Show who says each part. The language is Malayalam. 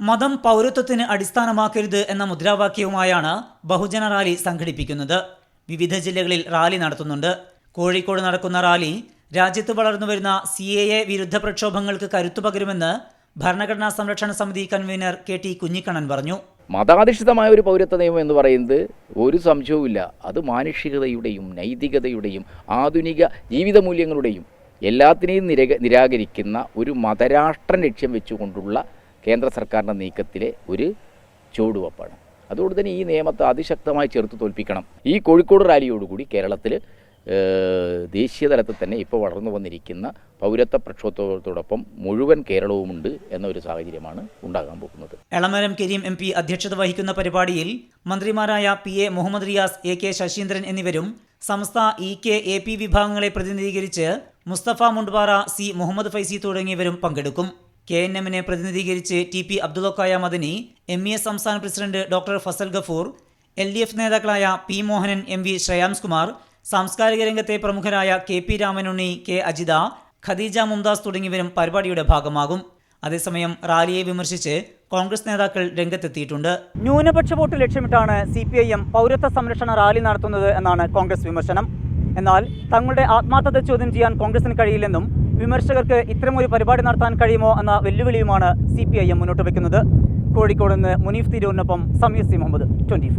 Speaker 1: മതം പൗരത്വത്തിന് അടിസ്ഥാനമാക്കരുത് എന്ന മുദ്രാവാക്യവുമായാണ് ബഹുജന റാലി സംഘടിപ്പിക്കുന്നത്. വിവിധ ജില്ലകളിൽ റാലി നടത്തുന്നുണ്ട്. കോഴിക്കോട് നടക്കുന്ന റാലി രാജ്യത്ത് വളർന്നുവരുന്ന സി എ എ വിരുദ്ധ പ്രക്ഷോഭങ്ങൾക്ക് കരുത്തു പകരുമെന്ന് ഭരണഘടനാ സംരക്ഷണ സമിതി കൺവീനർ കെ ടി കുഞ്ഞിക്കണ്ണൻ പറഞ്ഞു.
Speaker 2: മതാധിഷ്ഠിതമായ ഒരു പൗരത്വ നിയമം എന്ന് പറയുന്നത് ഒരു സംശയവുമില്ല അത് മാനുഷികതയുടെയും നൈതികതയുടെയും ആധുനിക ജീവിത മൂല്യങ്ങളുടെയും എല്ലാത്തിനെയും നിരക നിരാകരിക്കുന്ന ഒരു മതരാഷ്ട്രം ലക്ഷ്യം വെച്ചുകൊണ്ടുള്ള കേന്ദ്ര സർക്കാരിന്റെ നീക്കത്തിലെ ഒരു ചുവടുവപ്പാണ്. അതുകൊണ്ട് തന്നെ ഈ നിയമത്തെ അതിശക്തമായി ചെറുത്ത് തോൽപ്പിക്കണം. ഈ കോഴിക്കോട് റാലിയോടുകൂടി കേരളത്തിൽ ദേശീയ തലത്തിൽ തന്നെ ഇപ്പോൾ വളർന്നു വന്നിരിക്കുന്ന പൗരത്വ പ്രക്ഷോഭത്തോടൊപ്പം മുഴുവൻ കേരളവുമുണ്ട് എന്ന ഒരു സാഹചര്യമാണ് ഉണ്ടാകാൻ പോകുന്നത്.
Speaker 1: എളമരം കരീം എം പി അധ്യക്ഷത വഹിക്കുന്ന പരിപാടിയിൽ മന്ത്രിമാരായ P A Muhammad Riyas A K Saseendran എന്നിവരും സംസ്ഥ ഇ കെ എ പി വിഭാഗങ്ങളെ പ്രതിനിധീകരിച്ച് മുസ്തഫ മുണ്ട്പാറ സി മുഹമ്മദ് ഫൈസി തുടങ്ങിയവരും പങ്കെടുക്കും. കെ എൻ എമ്മിനെ പ്രതിനിധീകരിച്ച് T P Abdullakkoya Madani M E S സംസ്ഥാന president doctor Fazal Gafoor L D F നേതാക്കളായ P Mohanan M V Shreyams Kumar സാംസ്കാരിക രംഗത്തെ പ്രമുഖരായ K P Ramanunni K Ajitha Khadeeja Mumtaz തുടങ്ങിയവരും പരിപാടിയുടെ ഭാഗമാകും. അതേസമയം റാലിയെ വിമർശിച്ച് കോൺഗ്രസ് നേതാക്കൾ രംഗത്തെത്തിയിട്ടുണ്ട്. ന്യൂനപക്ഷ വോട്ട് ലക്ഷ്യമിട്ടാണ് സി പി ഐ എം പൗരത്വ സംരക്ഷണ റാലി നടത്തുന്നത് എന്നാണ് കോൺഗ്രസ് വിമർശനം. എന്നാൽ തങ്ങളുടെ ആത്മാർത്ഥത ചോദ്യം ചെയ്യാൻ കോൺഗ്രസിന് കഴിയില്ലെന്നും വിമർശകർക്ക് ഇത്തരമൊരു പരിപാടി നടത്താൻ കഴിയുമോ എന്ന വെല്ലുവിളിയുമാണ് സി പി ഐ എം മുന്നോട്ട് വയ്ക്കുന്നത് കോഴിക്കോട് നിന്ന് മുനീഫ് തിരൂരിനൊപ്പം സമീർ സി മുഹമ്മദ് ട്വന്റി